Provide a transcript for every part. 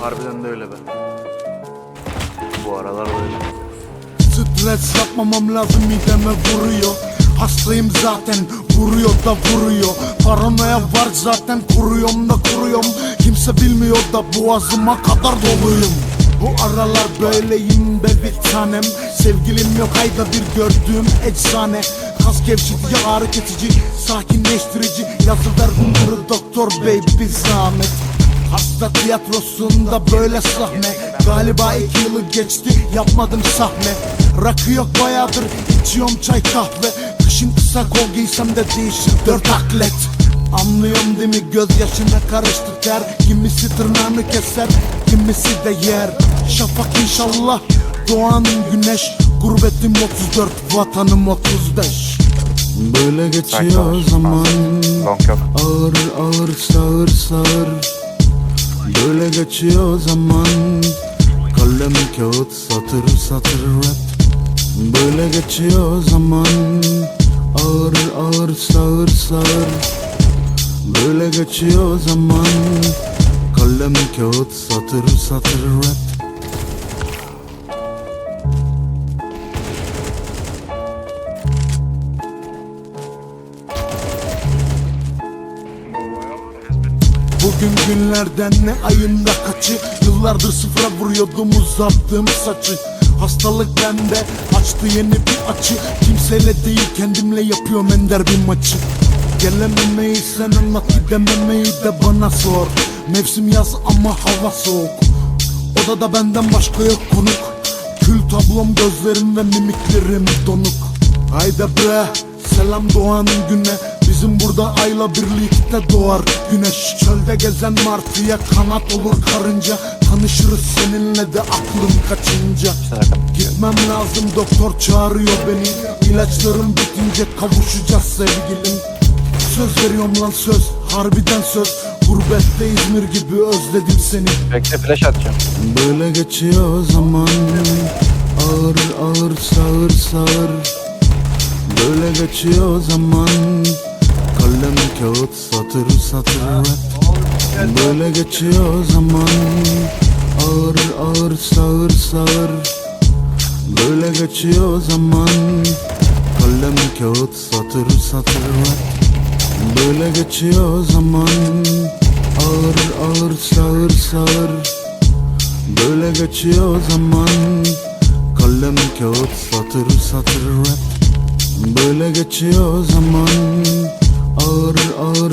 Harbiden de öyle be. Bu aralar böyle. Stres yapmamam lazım mideme vuruyor. Hastayım zaten vuruyor da vuruyor. Paranoya var zaten kuruyorum da kuruyorum. Kimse bilmiyor da boğazıma kadar doluyum. Bu aralar böyleyim be bir tanem. Sevgilim yok ayda bir gördüğüm eczane Kas gevşetici ağrı kesici Sakinleştirici. Yazı ver bunları doktor bey bir zahmet. Hasta tiyatrosunda böyle sahne. Galiba iki yılı geçti yapmadım sahne. Rakı yok bayağıdır içiyorum çay kahve. Kışın kısa kol giysem de değişir dört aklet. Anlıyorum değil mi gözyaşına karıştı ter. Kimisi tırnağını keser kimisi de yer. Şafak inşallah doğanın güneş. Gurbetim 34 vatanım 35 Böyle geçiyor zaman. Ağır ağır sağır sağır. Böyle geçiyor zaman. Kalem kağıt satır satır rap. Böyle geçiyor zaman. Ağır ağır sağır sağır. Böyle geçiyor zaman. Kalem kağıt satır satır rap Bugün günlerden ne ayında kaçı? Yıllardır sıfıra vuruyordum uzattığım saçı. Hastalık bende açtı yeni bir açı. Kimseyle değil kendimle yapıyorum ender bir maçı. Gelememeyi sen anlat gidememeyi de bana sor. Mevsim yaz ama hava soğuk. Odada benden başka yok konuk. Kül tablom gözlerim ve mimiklerim donuk. Hayda bre selam doğanın güne Bizim burada ayla birlikte doğar. Güneş Çölde gezen martıya kanat olur karınca. Tanışırız seninle de aklım kaçınca. Gitmem lazım doktor çağırıyor beni. İlaçlarım bitince kavuşacağız sevgilim. Söz veriyorum lan söz harbiden söz. Gurbette İzmir gibi özledim seni. Bekle flash atacağım. Böyle geçiyor zaman. Ağır ağır sağır sağır. Böyle geçiyor zaman kağıt satır satır rap Böyle geçiyor zaman. Ağır ağır sağır sağır Böyle geçiyor zaman. Kalem kağıt satır satır rap Böyle geçiyor zaman. Ağır ağır sağır sağır Böyle geçiyor zaman. Kalem kağıt satır satır rap Böyle geçiyor zaman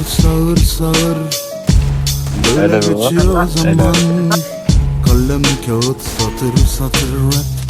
sağır sağır Böyle geçiyor zaman. Kalem kağıt satır satır rap